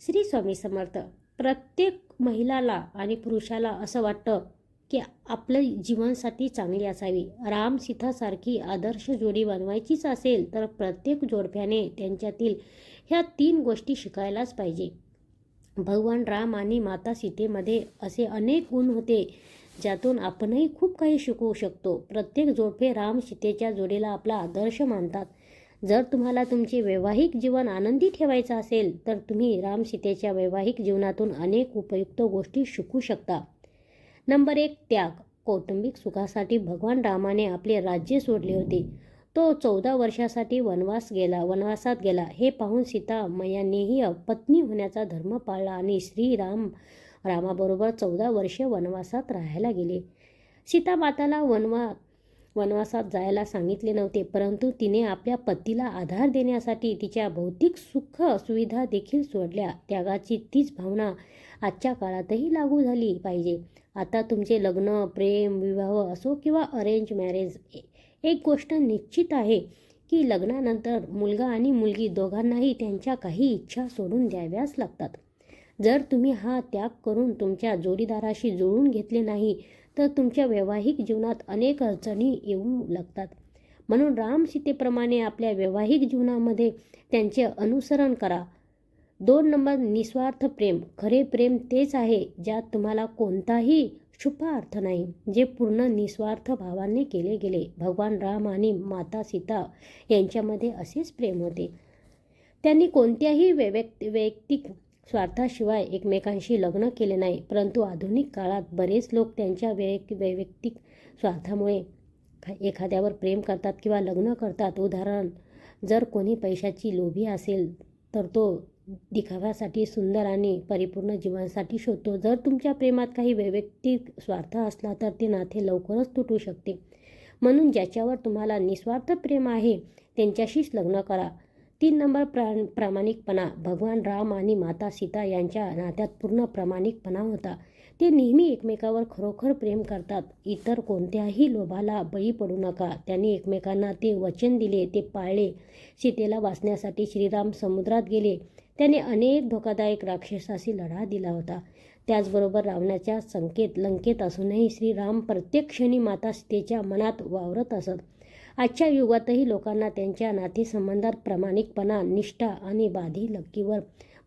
श्री स्वामी समर्थ. प्रत्येक महिलाला आणि पुरुषाला असं वाटतं की आपलं जीवनसाथी चांगली असावी. राम सीतासारखी आदर्श जोडी बनवायचीच असेल तर प्रत्येक जोडप्याने त्यांच्यातील ह्या तीन गोष्टी शिकायलाच पाहिजे. भगवान राम आणि माता सीतेमध्ये असे अनेक गुण होते ज्यातून आपणही खूप काही शिकवू शकतो. प्रत्येक जोडपे राम सीतेच्या जोडीला आपला आदर्श मानतात. जर तुम्हाला तुमचे वैवाहिक जीवन आनंदी ठेवायचं असेल तर तुम्ही राम सीतेच्या वैवाहिक जीवनातून अनेक उपयुक्त गोष्टी शिकू शकता. नंबर एक त्याग. कौटुंबिक सुखासाठी भगवान रामाने आपले राज्य सोडले होते. तो चौदा वर्षासाठी वनवास गेला वनवासात गेला. हे पाहून सीता मैयांनीही पत्नी होण्याचा धर्म पाळला आणि श्रीराम रामाबरोबर चौदा वर्षे वनवासात राहायला गेले. सीता माताला वनवा वनवासात जायला सांगितले नव्हते परंतु तिने आपल्या पतीला आधार देण्यासाठी तिच्या भौतिक सुख सुविधा देखील सोडल्या. त्यागाची तीच भावना आजच्या काळातही लागू झाली पाहिजे. आता तुमचे लग्न प्रेम विवाह असो किंवा अरेंज मॅरेज एक गोष्ट निश्चित आहे की लग्नानंतर मुलगा आणि मुलगी दोघांनाही त्यांच्या काही इच्छा सोडून द्याव्याच लागतात. जर तुम्ही हा त्याग करून तुमच्या जोडीदाराशी जुळून घेतले नाही तर तुमच्या वैवाहिक जीवनात अनेक अडचणी येऊ लागतात. म्हणून राम सीतेप्रमाणे आपल्या वैवाहिक जीवनामध्ये त्यांचे अनुसरण करा. दोन नंबर निस्वार्थ प्रेम. खरे प्रेम तेच आहे ज्यात तुम्हाला कोणताही छुपा अर्थ नाही जे पूर्ण निस्वार्थ भावाने केले गेले. भगवान राम आणि माता सीता यांच्यामध्ये असेच प्रेम होते. त्यांनी कोणत्याही वैयक्ति वैयक्तिक स्वार्थाशिवाय एकमेकांशी लग्न केले नाही. परंतु आधुनिक काळात बरेच लोक त्यांच्या वैयक वैयक्तिक स्वार्थामुळे एखाद्यावर प्रेम करतात किंवा लग्न करतात. उदाहरण जर कोणी पैशाची लोभी असेल तर तो दिखाव्यासाठी सुंदर आणि परिपूर्ण जीवनासाठी शोधतो. जर तुमच्या प्रेमात काही वैयक्तिक स्वार्थ असला तर ते नाते लवकरच तुटू शकते. म्हणून ज्याच्यावर तुम्हाला निस्वार्थ प्रेम आहे त्यांच्याशीच लग्न करा. तीन नंबर प्रा प्रामाणिकपणा. भगवान राम आणि माता सीता यांच्या नात्यात पूर्ण प्रामाणिकपणा होता. ते नेहमी एकमेकावर खरोखर प्रेम करतात. इतर कोणत्याही लोभाला बळी पडू नका. त्यांनी एकमेकांना ते वचन दिले ते पाळले. सीतेला वाचण्यासाठी श्रीराम समुद्रात गेले. त्याने अनेक धोकादायक राक्षसाशी लढा दिला होता. त्याचबरोबर रावणाच्या संकेत लंकेत असूनही श्रीराम प्रत्येक क्षणी माता सीतेच्या मनात वावरत असत. आजच्या युगातही लोकांना त्यांच्या नातेसंबंधात प्रामाणिकपणा निष्ठा आणि बाधी लक्कीवर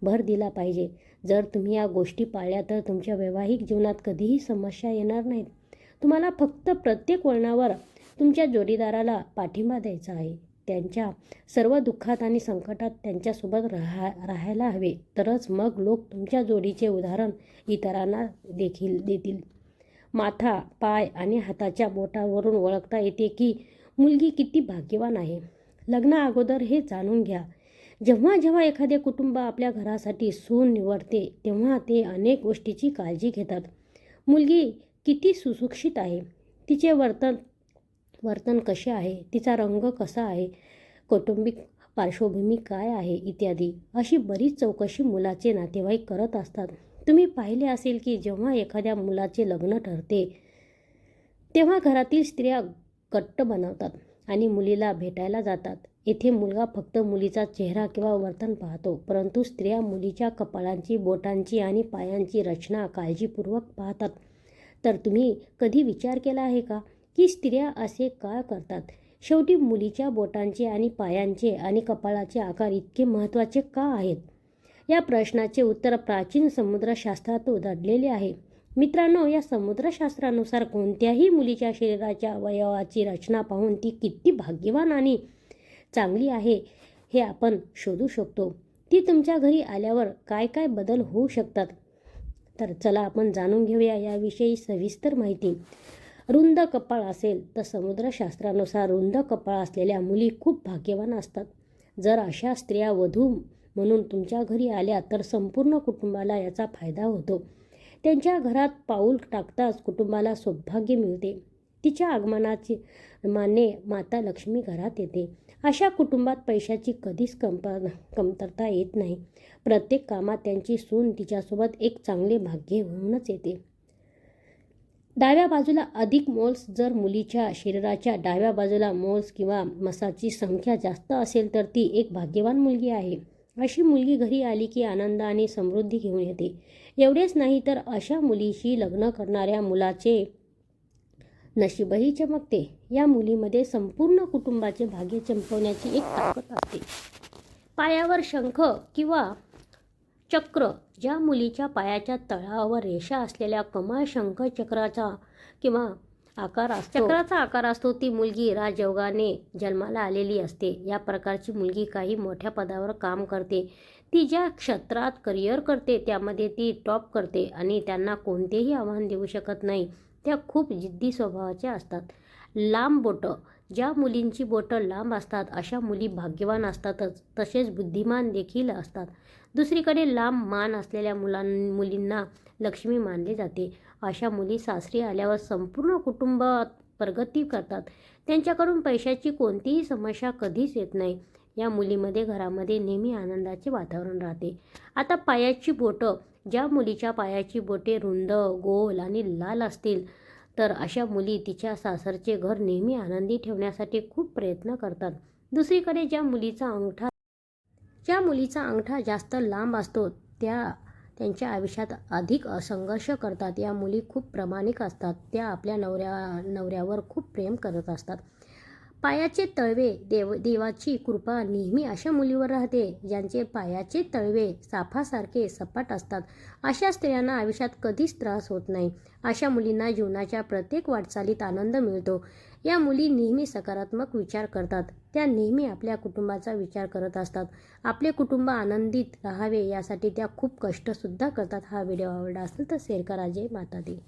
भर दिला पाहिजे. जर तुम्ही या गोष्टी पाळल्या तर तुमच्या वैवाहिक जीवनात कधीही समस्या येणार नाहीत. तुम्हाला फक्त प्रत्येक वळणावर तुमच्या जोडीदाराला पाठिंबा द्यायचा आहे. त्यांच्या सर्व दुःखात आणि संकटात त्यांच्यासोबत राहा राहायला हवे. तरच मग लोक तुमच्या जोडीचे उदाहरण इतरांना देखील देतील. माथा पाय आणि हाताच्या बोटावरून ओळखता येते की मुलगी किती भाग्यवान आहे. लग्ना अगोदर हे जाणून घ्या. जेव्हा जेव्हा एखादे कुटुंब आपल्या घरासाठी सून निवडते तेव्हा ते अनेक गोष्टीची काळजी घेतात. मुलगी किती सुशिक्षित आहे. तिचे वर्तन वर्तन कसे आहे? तिचा रंग कसा आहे? कौटुंबिक पार्श्वभूमी काय आहे? इत्यादी. अशी बरीच चौकशी मुलाचे नातेवाईक करत असतात. तुम्ही पाहिले असेल की जेव्हा एखाद्या मुलाचे लग्न ठरते तेव्हा घरातील स्त्रिया कट्ट बनवतात आणि मुलीला भेटायला जातात. येथे मुलगा फक्त मुलीचा चेहरा किंवा वर्तन पाहतो परंतु स्त्रिया मुलीच्या कपाळांची बोटांची आणि पायांची रचना काळजीपूर्वक पाहतात. तर तुम्ही कधी विचार केला आहे का की स्त्रिया असे का करतात? शेवटी मुलीच्या बोटांचे आणि पायांचे आणि कपाळाचे आकार इतके महत्त्वाचे का आहेत? या प्रश्नाचे उत्तर प्राचीन समुद्रशास्त्रात दडलेले आहे. मित्रांनो या समुद्रशास्त्रानुसार कोणत्याही मुलीच्या शरीराच्या अवयवाची रचना पाहून ती किती भाग्यवान आणि चांगली आहे हे आपण शोधू शकतो. ती तुमच्या घरी आल्यावर काय काय बदल होऊ शकतात? तर चला आपण जाणून घेऊया याविषयी सविस्तर माहिती. रुंद कपाळ असेल तर समुद्रशास्त्रानुसार रुंद कपाळ असलेल्या मुली खूप भाग्यवान असतात. जर अशा स्त्रिया वधू म्हणून तुमच्या घरी आल्या तर संपूर्ण कुटुंबाला याचा फायदा होतो. त्यांच्या घरात पाऊल टाकताच कुटुंबाला सौभाग्य मिळते. तिच्या आगमनाची माने माता लक्ष्मी घरात येते. अशा कुटुंबात पैशाची कधीच कमप कमतरता येत नाही. प्रत्येक कामात त्यांची सून तिच्यासोबत एक चांगले भाग्य होऊनच येते. डाव्या बाजूला अधिक मोल्स जर मुलीच्या शरीराच्या डाव्या बाजूला मोल्स किंवा मसाची संख्या जास्त असेल तर ती एक भाग्यवान मुलगी आहे. अशी मुलगी घरी आली की आनंद आणि समृद्धी घेऊन येते. एवढेच नाही तर अशा मुलीशी लग्न करणाऱ्या मुलाचे नशीबही चमकते. या मुलीमध्ये संपूर्ण कुटुंबाचे भाग्य चमकवण्याची एक ताकद असते. पायावर शंख किंवा चक्र ज्या मुलीच्या पायाच्या तळावर रेषा असलेल्या कमळ शंख चक्राचा किंवा आकार असतो. चक्राचा आकार असतो. ती मुलगी राजयोगाने जन्माला आलेली असते. या प्रकारची मुलगी काही मोठ्या पदावर काम करते. ती ज्या क्षेत्रात करिअर करते त्यामध्ये ती टॉप करते आणि त्यांना कोणतेही आव्हान देऊ शकत नाही. त्या खूप जिद्दी स्वभावाच्या असतात. लांब बोटं. ज्या मुलींची बोटं लांब असतात अशा मुली भाग्यवान असतातच. तसेच बुद्धिमान देखील असतात. दुसरीकडे लांब मान असलेल्या मुलां मुलींना लक्ष्मी मानले जाते. अशा मुली सासरी आल्यावर संपूर्ण कुटुंब प्रगती करतात. त्यांच्याकडून पैशाची कोणतीही समस्या कधीच येत नाही. या मुलीमध्ये घरामध्ये नेहमी आनंदाचे वातावरण राहते. आता पायाची बोटं ज्या मुलीच्या पायाची बोटे रुंद गोल आणि लाल असतील तर अशा मुली तिच्या सासरचे घर नेहमी आनंदी ठेवण्यासाठी खूप प्रयत्न करतात. दुसरीकडे ज्या मुलीचा अंगठा ज्या मुलीचा अंगठा जास्त लांब असतो त्या त्यांच्या आयुष्यात अधिक संघर्ष करतात. या मुली खूप प्रामाणिक असतात. त्या आपल्या नवऱ्या नवऱ्यावर खूप प्रेम करत असतात. पायाचे तळवे देव देवाची कृपा नेहमी अशा मुलीवर राहते ज्यांचे पायाचे तळवे साफासारखे सपाट असतात. अशा स्त्रियांना आयुष्यात कधीच त्रास होत नाही. अशा मुलींना जीवनाच्या प्रत्येक वाटचालीत आनंद मिळतो. या मुली नेहमी सकारात्मक विचार करतात. त्या नेहमी आपल्या कुटुंबाचा विचार करत असतात. आपले कुटुंब आनंदित राहावे यासाठी त्या खूप कष्टसुद्धा करतात. हा व्हिडिओ आवडला असेल तर शेअर करा. जय माता दी.